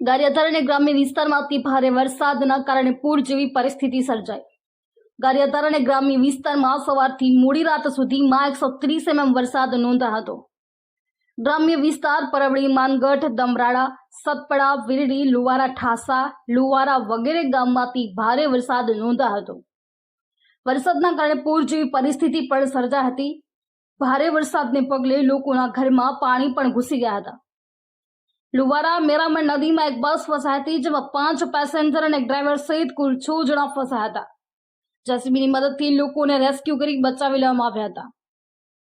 ગારિયાધાર અને ગ્રામ્ય વિસ્તારમાં અતિ ભારે વરસાદના કારણે પૂર જેવી પરિસ્થિતિ સર્જાઈ. ગારિયાધાર અને ગ્રામ્ય વિસ્તારમાં સવારથી મોડી રાત સુધીમાં એકસો ત્રીસ એમએમ વરસાદ નોંધાયો હતો. ગ્રામ્ય વિસ્તાર પરવડી, માનગઢ, દમરાળા, સતપડા, વીરડી, લુવારા, ઠાસા, લુવારા વગેરે ગામમાંથી ભારે વરસાદ નોંધાયો હતો. વરસાદના કારણે પૂર જેવી પરિસ્થિતિ પણ સર્જા હતી. ભારે વરસાદને પગલે લોકોના ઘરમાં પાણી પણ ઘૂસી ગયા હતા. લુવારા મેરામણ નદીમાં એક બસ ફસાઈ હતી જેમાં પાંચ પેસેન્જર અને ડ્રાઈવર સહિત કુલ છ જણા ફસાયા હતા જેસીબીની મદદથી લોકોને રેસ્ક્યુ કરી બચાવી લેવામાં આવ્યા હતા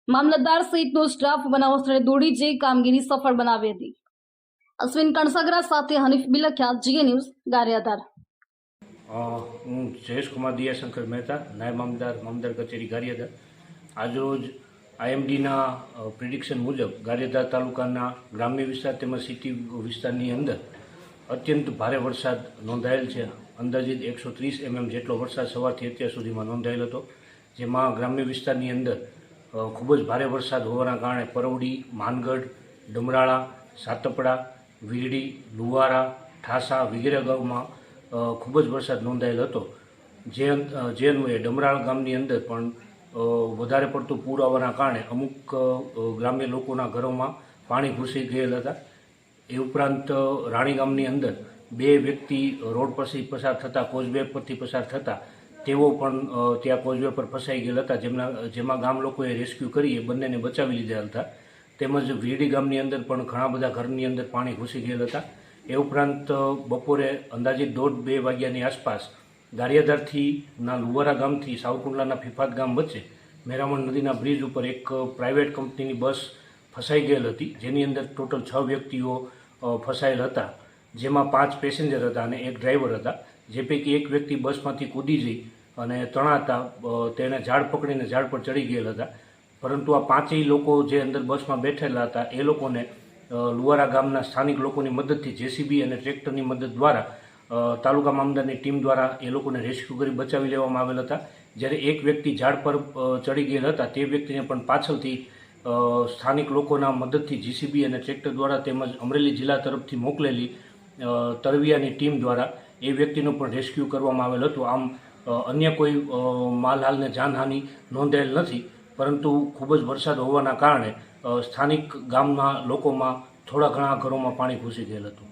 મામલતદાર સહિતનો સ્ટાફ બનાવ સ્થળે દોડી જઈ કામગીરી સફળ બનાવી હતી અશ્વિન કણસગરા સાથે હનીફ બિલખિયા જીએ ન્યૂઝ ગારિયાધાર અ, હું જયેશ કુમાર દિયાશંકર મહેતા નાયબ મામદાર મામદાર કચેરી ગારિયાધાર આજરોજ આઈએમડીના પ્રિડિક્શન મુજબ ગારિયાધાર તાલુકાના ગ્રામ્ય વિસ્તાર તેમજ સિટી વિસ્તારની અંદર અત્યંત ભારે વરસાદ નોંધાયેલ છે. અંદાજિત એકસો ત્રીસ એમએમ જેટલો વરસાદ સવારથી અત્યાર સુધીમાં નોંધાયેલ હતો, જેમાં ગ્રામ્ય વિસ્તારની અંદર ખૂબ જ ભારે વરસાદ હોવાના કારણે પરવડી, માનગઢ, ડમરાળા, સાતપડા, વીરડી, લુવારા, ઠાસા વગેરે ગામમાં ખૂબ જ વરસાદ નોંધાયેલ હતો. જે જે અન્વયે ડમરાળ ગામની અંદર પણ વધારે પડતું પૂર આવવાના કારણે અમુક ગ્રામ્ય લોકોના ઘરોમાં પાણી ઘૂસી ગયેલ હતા. એ ઉપરાંત રાણી ગામની અંદર બે વ્યક્તિ રોડ પરથી પસાર થતા કોઝવે પરથી પસાર થતા, તેઓ પણ ત્યાં કોઝવે પર ફસાઈ ગયેલ હતા. જેમના, જેમાં ગામ લોકોએ રેસ્ક્યુ કરી એ બંનેને બચાવી લીધા હતા. તેમજ વીરડી ગામની અંદર પણ ઘણા બધા ઘરની અંદર પાણી ઘૂસી ગયેલા હતા. એ ઉપરાંત બપોરે અંદાજિત દોઢ બે વાગ્યાની આસપાસ ગારિયાધારથી ના લુવારા ગામથી સાવકુંડલાના ફિફાત ગામ વચ્ચે મેરામણ નદીના બ્રિજ ઉપર એક પ્રાઇવેટ કંપનીની બસ ફસાઈ ગયેલ હતી, જેની અંદર ટોટલ છ વ્યક્તિઓ ફસાયેલ હતા, જેમાં પાંચ પેસેન્જર હતા અને એક ડ્રાઈવર હતા, જે પૈકી એક વ્યક્તિ બસમાંથી કૂદી જઈ અને તણાતા તેણે ઝાડ પકડીને ઝાડ પર ચડી ગયેલ હતા. પરંતુ આ પાંચેય લોકો જે અંદર બસમાં બેઠેલા હતા, એ લોકોને લુવારા ગામના સ્થાનિક લોકોની મદદથી જેસીબી અને ટ્રેક્ટરની મદદ દ્વારા તાલુકા મામદારની ટીમ દ્વારા એ લોકોને રેસ્ક્યુ કરી બચાવી લેવામાં આવેલ હતા. જ્યારે એક વ્યક્તિ ઝાડ પર ચડી ગયેલ હતા, તે વ્યક્તિને પણ પાછળથી સ્થાનિક લોકોના મદદથી જીસીબી અને ટ્રેક્ટર દ્વારા તેમજ અમરેલી જિલ્લા તરફથી મોકલેલી તરવિયાની ટીમ દ્વારા એ વ્યક્તિનું પણ રેસ્ક્યુ કરવામાં આવેલ હતું. આમ અન્ય કોઈ માલહાલને જાનહાનિ નોંધાયેલ નથી, પરંતુ ખૂબ જ વરસાદ હોવાના કારણે સ્થાનિક ગામના લોકોમાં થોડા ઘણા ઘરોમાં પાણી ઘૂસી ગયેલ હતું.